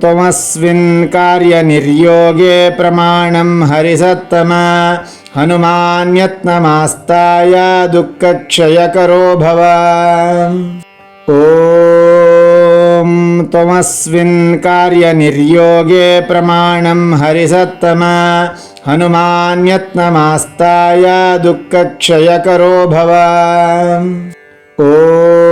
त्वमस्मिन् कार्यनिर्योगे प्रमाणं हरिसत्तम। हनुमान्यत्नमास्ताय दुःखक्षयकरो भव। ॐ त्वमस्मिन् कार्यनिर्योगे प्रमाणं हरिसत्तम। हनुमान्यत्नमास्ताय दुःखक्षयकरो भव। ॐ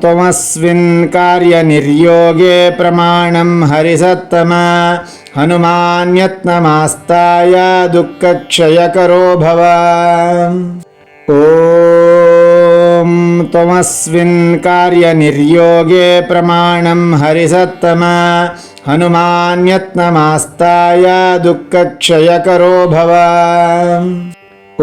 त्वमस्मिन् कार्यनिर्योगे प्रमाणं हरिसत्तम। हनुमान्यत्नमास्ताय दुःखक्षयकरो भव। ॐ त्वमस्मिन् कार्यनिर्योगे प्रमाणं हरिसत्तम। हनुमान्यत्नमास्ताय दुःखक्षयकरो भव। ॐ